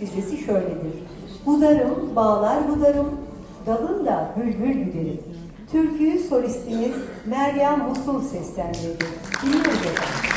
Dizesi şöyledir. Budarım, bağlar budarım, dalında bülbül güderim. Türkü solistimiz Meryem Musul seslendirdi. Dinliyoruz efendim.